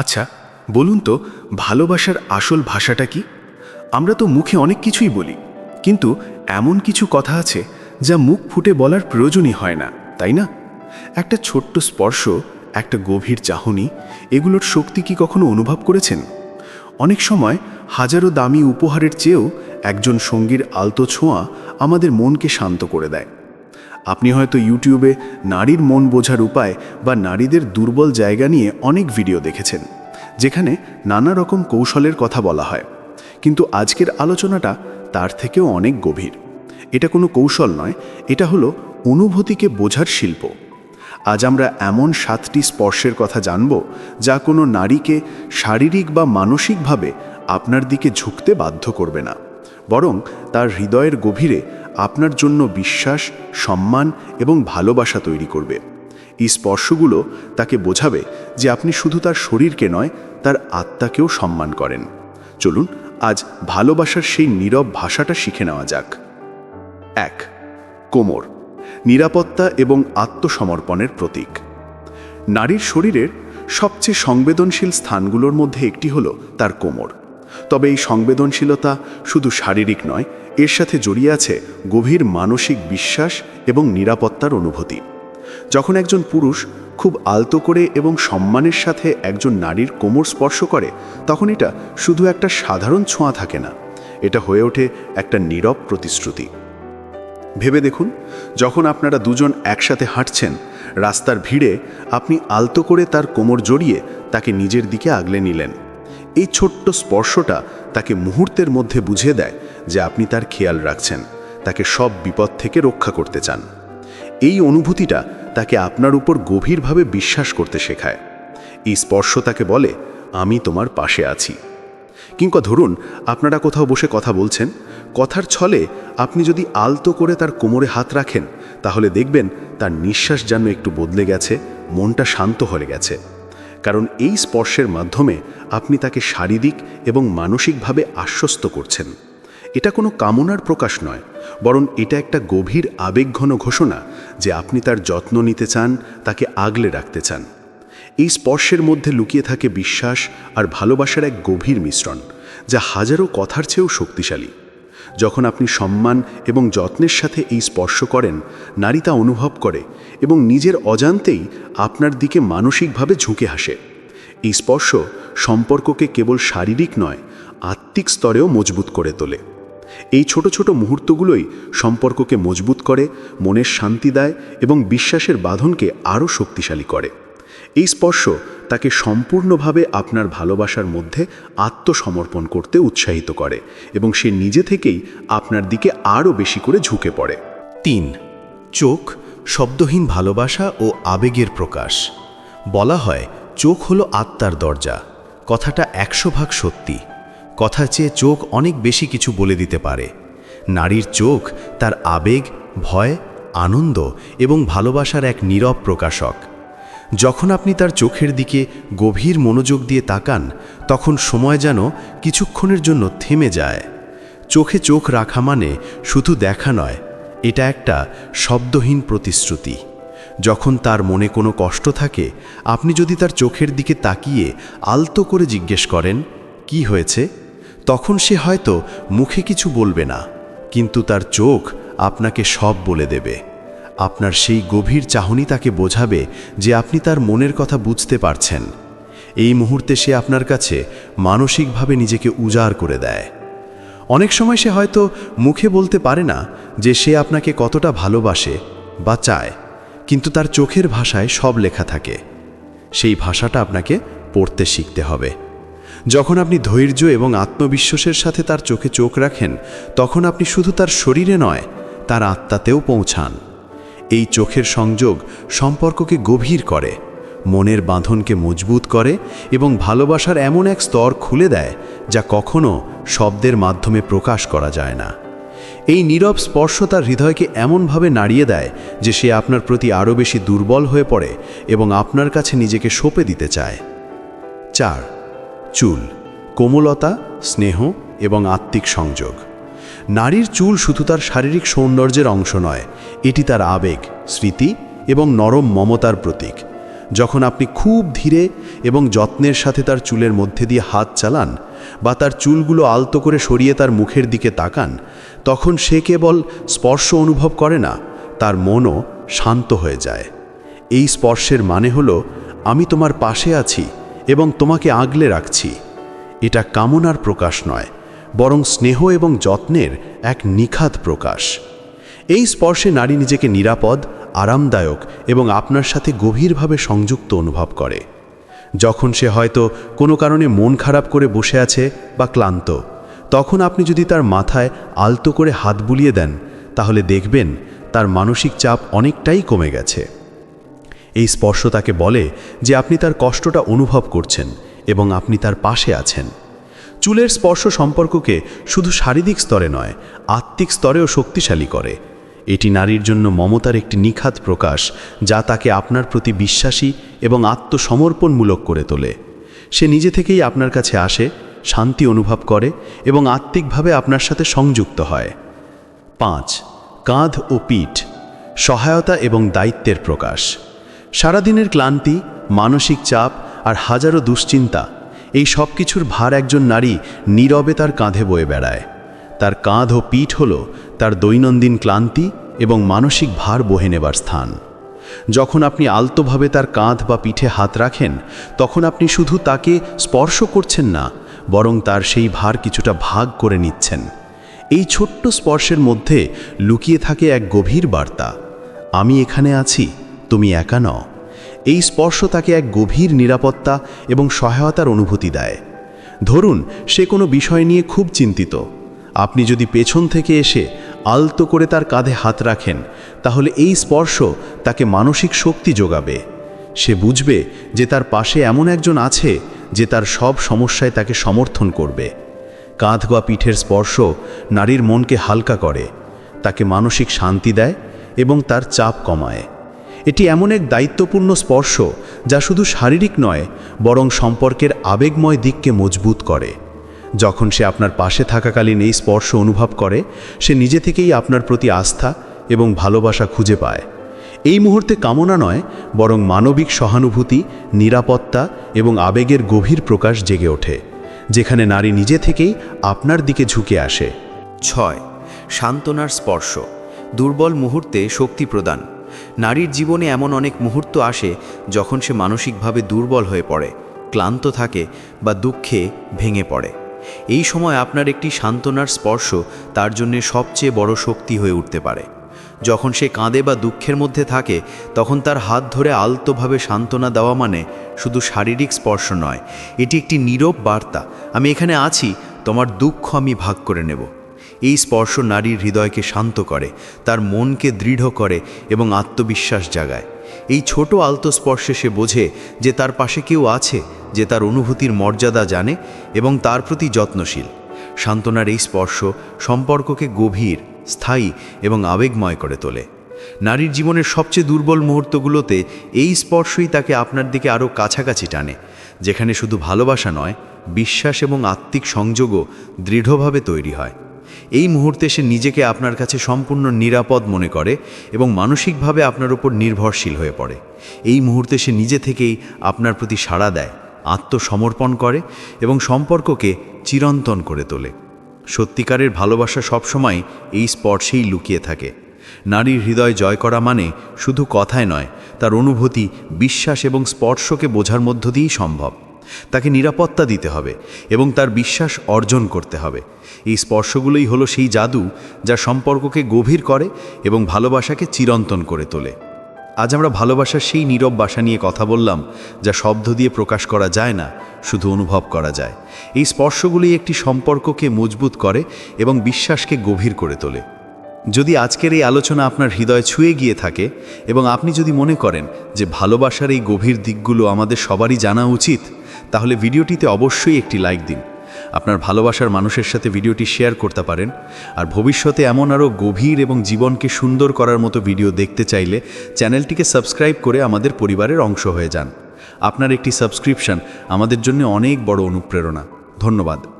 আচ্ছা বলুন তো, ভালোবাসার আসল ভাষাটা কি? আমরা তো মুখে অনেক কিছুই বলি, কিন্তু এমন কিছু কথা আছে যা মুখ ফুটে বলার প্রয়োজনই হয় না, তাই না? একটা ছোট্ট স্পর্শ, একটা গভীর চাহনি, এগুলোর শক্তি কি কখনো অনুভব করেছেন? অনেক সময় হাজারো দামি উপহারের চেয়েও একজন সঙ্গীর আলতো ছোঁয়া আমাদের মনকে শান্ত করে দেয়। আপনি হয়তো ইউটিউবে নারীর মন বোঝার উপায় বা নারীদের দুর্বল জায়গা নিয়ে অনেক ভিডিও দেখেছেন, যেখানে নানা রকম কৌশলের কথা বলা হয়। কিন্তু আজকের আলোচনাটা তার থেকেও অনেক গভীর। এটা কোনো কৌশল নয়, এটা হলো অনুভূতিকে বোঝার শিল্প। আজ আমরা এমন সাতটি স্পর্শের কথা জানব, যা কোনো নারীকে শারীরিক বা মানসিকভাবে আপনার দিকে ঝুঁকতে বাধ্য করবে না, বরং তার হৃদয়ের গভীরে আপনার জন্য বিশ্বাস, সম্মান এবং ভালোবাসা তৈরি করবে। এই স্পর্শগুলো তাকে বোঝাবে যে আপনি শুধু তার শরীরকে নয়, তার আত্মাকেও সম্মান করেন। চলুন, আজ ভালোবাসার সেই নীরব ভাষাটা শিখে নেওয়া যাক। এক, কোমর, নিরাপত্তা এবং আত্মসমর্পণের প্রতীক। নারীর শরীরের সবচেয়ে সংবেদনশীল স্থানগুলোর মধ্যে একটি হলো তার কোমর। তবে এই সংবেদনশীলতা শুধু শারীরিক নয়, এর সাথে জড়িয়ে আছে গভীর মানসিক বিশ্বাস এবং নিরাপত্তার অনুভূতি। যখন একজন পুরুষ খুব আলতো করে এবং সম্মানের সাথে একজন নারীর কোমর স্পর্শ করে, তখন এটা শুধু একটা সাধারণ ছোঁয়া থাকে না, এটা হয়ে ওঠে একটা নীরব প্রতিশ্রুতি। ভেবে দেখুন, যখন আপনারা দুজন একসাথে হাঁটছেন, রাস্তার ভিড়ে আপনি আলতো করে তার কোমর জড়িয়ে তাকে নিজের দিকে আগলে নিলেন। এই ছোট্ট স্পর্শটা তাকে মুহূর্তের মধ্যে বুঝিয়ে দেয় যে আপনি তার খেয়াল রাখছেন, তাকে সব বিপদ থেকে রক্ষা করতে চান। এই অনুভূতিটা তাকে আপনার উপর গভীরভাবে বিশ্বাস করতে শেখায়। এই স্পর্শ তাকে বলে, আমি তোমার পাশে আছি। কিংবা ধরুন, আপনারা কোথাও বসে কথা বলছেন, কথার ছলে আপনি যদি আলতো করে তার কোমরে হাত রাখেন, তাহলে দেখবেন তার নিঃশ্বাস যেন একটু বদলে গেছে, মনটা শান্ত হয়ে গেছে। কারণ এই স্পর্শের মাধ্যমে আপনি তাকে শারীরিক এবং মানসিকভাবে আশ্বস্ত করছেন। এটা কোনো কামনার প্রকাশ নয়, বরং এটা একটা গভীর আবেগঘন ঘোষণা যে আপনি তার যত্ন নিতে চান, তাকে আগলে রাখতে চান। এই স্পর্শের মধ্যে লুকিয়ে থাকে বিশ্বাস আর ভালোবাসার এক গভীর মিশ্রণ, যা হাজারো কথার চেয়েও শক্তিশালী। যখন আপনি সম্মান এবং যত্নের সাথে এই স্পর্শ করেন, নারী তা অনুভব করে এবং নিজের অজান্তেই আপনার দিকে মানসিকভাবে ঝুঁকে হাসে। এই স্পর্শ সম্পর্ককে কেবল শারীরিক নয়, আত্মিক স্তরেও মজবুত করে তোলে। এই ছোট ছোট মুহূর্তগুলোই সম্পর্ককে মজবুত করে, মনের শান্তি দেয় এবং বিশ্বাসের বাঁধনকে আরও শক্তিশালী করে। এই স্পর্শ তাকে সম্পূর্ণভাবে আপনার ভালোবাসার মধ্যে আত্মসমর্পণ করতে উৎসাহিত করে এবং সে নিজে থেকেই আপনার দিকে আরও বেশি করে ঝুঁকে পড়ে। তিন, চোখ শব্দহীন ভালোবাসা ও আবেগের প্রকাশ। বলা হয়, চোখ হলো আত্মার দরজা। কথাটা একশো ভাগ সত্যি। কথা চেয়ে চোখ অনেক বেশি কিছু বলে দিতে পারে। নারীর চোখ তার আবেগ, ভয়, আনন্দ এবং ভালোবাসার এক নীরব প্রকাশক। যখন আপনি তার চোখের দিকে গভীর মনোযোগ দিয়ে তাকান, তখন সময় যেন কিছুক্ষণের জন্য থেমে যায়। চোখে চোখ রাখা মানে শুধু দেখা নয়, এটা একটা শব্দহীন প্রতিশ্রুতি। যখন তার মনে কোনো কষ্ট থাকে, আপনি যদি তার চোখের দিকে তাকিয়ে আলতো করে জিজ্ঞেস করেন, কি হয়েছে? তখন সে হয়তো মুখে কিছু বলবে না, কিন্তু তার চোখ আপনাকে সব বলে দেবে। আপনার সেই গভীর চাহনি তাকে বোঝাবে যে আপনি তার মনের কথা বুঝতে পারছেন। এই মুহূর্তে সে আপনার কাছে মানসিকভাবে নিজেকে উজাড় করে দেয়। অনেক সময় সে হয়তো মুখে বলতে পারে না যে সে আপনাকে কতটা ভালোবাসে বা চায়, কিন্তু তার চোখের ভাষায় সব লেখা থাকে। সেই ভাষাটা আপনাকে পড়তে শিখতে হবে। যখন আপনি ধৈর্য এবং আত্মবিশ্বাসের সাথে তার চোখে চোখ রাখেন, তখন আপনি শুধু তার শরীরে নয়, তার আত্মাতেও পৌঁছান। এই চোখের সংযোগ সম্পর্ককে গভীর করে, মনের বাঁধনকে মজবুত করে এবং ভালোবাসার এমন এক স্তর খুলে দেয় যা কখনো শব্দের মাধ্যমে প্রকাশ করা যায় না। এই নীরব স্পর্শ তার হৃদয়কে এমনভাবে নাড়িয়ে দেয় যে সে আপনার প্রতি আরও বেশি দুর্বল হয়ে পড়ে এবং আপনার কাছে নিজেকে সঁপে দিতে চায়। চার, চুল, কোমলতা, স্নেহ এবং আত্মিক সংযোগ। নারীর চুল শুধু তার শারীরিক সৌন্দর্যের অংশ নয়, এটি তার আবেগ, স্মৃতি এবং নরম মমতার প্রতীক। যখন আপনি খুব ধীরে এবং যত্নের সাথে তার চুলের মধ্যে দিয়ে হাত চালান বা তার চুলগুলো আলতো করে সরিয়ে তার মুখের দিকে তাকান, তখন সে কেবল স্পর্শ অনুভব করে না, তার মনও শান্ত হয়ে যায়। এই স্পর্শের মানে হলো, আমি তোমার পাশে আছি এবং তোমাকে আগলে রাখছি। এটা কামনার প্রকাশ নয় বরং স্নেহ এবং যত্নের এক নিখাত প্রকাশ। এই স্পর্শে নারী নিজেকে নিরাপদ, আরামদায়ক এবং আপনার সাথে গভীরভাবে সংযুক্ত অনুভব করে। যখন সে হয়তো কোনো কারণে মন খারাপ করে বসে আছে বা ক্লান্ত, তখন আপনি যদি তার মাথায় আলতো করে হাত বুলিয়ে দেন, তাহলে দেখবেন তার মানসিক চাপ অনেকটাই কমে গেছে। এই স্পর্শ তাকে বলে যে আপনি তার কষ্টটা অনুভব করছেন এবং আপনি তার পাশে আছেন। চুলের স্পর্শ সম্পর্ককে শুধু শারীরিক স্তরে নয়, আত্মিক স্তরেও শক্তিশালী করে। এটি নারীর জন্য মমতার একটি নিখাত প্রকাশ, যা তাকে আপনার প্রতি বিশ্বাসী এবং আত্মসমর্পণমূলক করে তোলে। সে নিজে থেকেই আপনার কাছে আসে, শান্তি অনুভব করে এবং আত্মিকভাবে আপনার সাথে সংযুক্ত হয়। পাঁচ, কাঁধ ও পিঠ, সহায়তা এবং দায়িত্বের প্রকাশ। সারাদিনের ক্লান্তি, মানসিক চাপ আর হাজারো দুশ্চিন্তা এই সব কিছুর ভার একজন নারী নীরবে তার কাঁধে বয়ে বেড়ায়। তার কাঁধ ও পিঠ হল তার দৈনন্দিন ক্লান্তি এবং মানসিক ভার বহে নেবার স্থান। যখন আপনি আলতোভাবে তার কাঁধ বা পিঠে হাত রাখেন, তখন আপনি শুধু তাকে স্পর্শ করছেন না, বরং তার সেই ভার কিছুটা ভাগ করে নিচ্ছেন। এই ছোট্ট স্পর্শের মধ্যে লুকিয়ে থাকে এক গভীর বার্তা। আমি এখানে আছি, তুমি একা নও। এই স্পর্শ তাকে এক গভীর নিরাপত্তা এবং সহায়তার অনুভূতি দেয়। ধরুন, সে কোনো বিষয় নিয়ে খুব চিন্তিত। আপনি যদি পেছন থেকে এসে আলতো করে তার কাঁধে হাত রাখেন, তাহলে এই স্পর্শ তাকে মানসিক শক্তি যোগাবে। সে বুঝবে যে তার পাশে এমন একজন আছে যে তার সব সমস্যায় তাকে সমর্থন করবে। কাঁধ বা পিঠের স্পর্শ নারীর মনকে হালকা করে, তাকে মানসিক শান্তি দেয় এবং তার চাপ কমায়। এটি এমন এক দায়িত্বপূর্ণ স্পর্শ যা শুধু শারীরিক নয়, বরং সম্পর্কের আবেগময় দিককে মজবুত করে। যখন সে আপনার পাশে থাকাকালীন এই স্পর্শ অনুভব করে, সে নিজে থেকেই আপনার প্রতি আস্থা এবং ভালোবাসা খুঁজে পায়। এই মুহূর্তে কামনা নয়, বরং মানবিক সহানুভূতি, নিরাপত্তা এবং আবেগের গভীর প্রকাশ জেগে ওঠে, যেখানে নারী নিজে থেকেই আপনার দিকে ঝুঁকে আসে। ছয়, সান্ত্বনার স্পর্শ। দুর্বল মুহূর্তে শক্তি প্রদান। নারীর জীবনে এমন অনেক মুহূর্ত আসে যখন সে মানসিকভাবে দুর্বল হয়ে পড়ে, ক্লান্ত থাকে বা দুঃখে ভেঙে পড়ে। এই সময় আপনার একটি সান্ত্বনার স্পর্শ তার জন্য সবচেয়ে বড় শক্তি হয়ে উঠতে পারে। যখন সে কাঁদে বা দুঃখের মধ্যে থাকে, তখন তার হাত ধরে আলতোভাবে সান্ত্বনা দেওয়া মানে শুধু শারীরিক স্পর্শ নয়, এটি একটি নীরব বার্তা। আমি এখানে আছি, তোমার দুঃখ আমি ভাগ করে নেব। এই স্পর্শ নারীর হৃদয়কে শান্ত করে, তার মনকে দৃঢ় করে এবং আত্মবিশ্বাস জাগায়। এই ছোট আলতো স্পর্শে সে বোঝে যে তার পাশে কেউ আছে, যে তার অনুভূতির মর্যাদা জানে এবং তার প্রতি যত্নশীল। সান্ত্বনার এই স্পর্শ সম্পর্ককে গভীর, স্থায়ী এবং আবেগময় করে তোলে। নারীর জীবনের সবচেয়ে দুর্বল মুহূর্তগুলোতে এই স্পর্শই তাকে আপনার দিকে আরও কাছাকাছি টানে, যেখানে শুধু ভালোবাসা নয়, বিশ্বাস এবং আত্মিক সংযোগও দৃঢ়ভাবে তৈরি হয়। এই মুহূর্তে সে নিজেকে আপনার কাছে সম্পূর্ণ নিরাপদ মনে করে এবং মানসিকভাবে আপনার উপর নির্ভরশীল হয়ে পড়ে। এই মুহূর্তে সে নিজে থেকেই আপনার প্রতি সাড়া দেয়, আত্মসমর্পণ করে এবং সম্পর্ককে চিরন্তন করে তোলে। সত্যিকারের ভালোবাসা সবসময় এই স্পর্শেই লুকিয়ে থাকে। নারীর হৃদয় জয় করা মানে শুধু কথায় নয়, তার অনুভূতি, বিশ্বাস এবং স্পর্শকে বোঝার মধ্য দিয়েই সম্ভব। তাকে নিরাপত্তা দিতে হবে এবং তার বিশ্বাস অর্জন করতে হবে। এই স্পর্শগুলোই হলো সেই জাদু যা সম্পর্ককে গভীর করে এবং ভালোবাসাকে চিরন্তন করে তোলে। আজ আমরা ভালোবাসার সেই নীরব বাসা নিয়ে কথা বললাম, যা শব্দ দিয়ে প্রকাশ করা যায় না, শুধু অনুভব করা যায়। এই স্পর্শগুলি একটি সম্পর্ককে মজবুত করে এবং বিশ্বাসকে গভীর করে তোলে। যদি আজকের এই আলোচনা আপনার হৃদয় ছুঁয়ে গিয়ে থাকে এবং আপনি যদি মনে করেন যে ভালোবাসার এই গভীর দিকগুলো আমাদের সবারই জানা উচিত, তাহলে ভিডিওটিতে অবশ্যই একটি লাইক দিন। আপনার ভালোবাসার মানুষের সাথে ভিডিওটি শেয়ার করতে পারেন। আর ভবিষ্যতে এমন আরও গভীর এবং জীবনকে সুন্দর করার মতো ভিডিও দেখতে চাইলে চ্যানেলটিকে সাবস্ক্রাইব করে আমাদের পরিবারের অংশ হয়ে যান। আপনার একটি সাবস্ক্রিপশন আমাদের জন্য অনেক বড় অনুপ্রেরণা। ধন্যবাদ।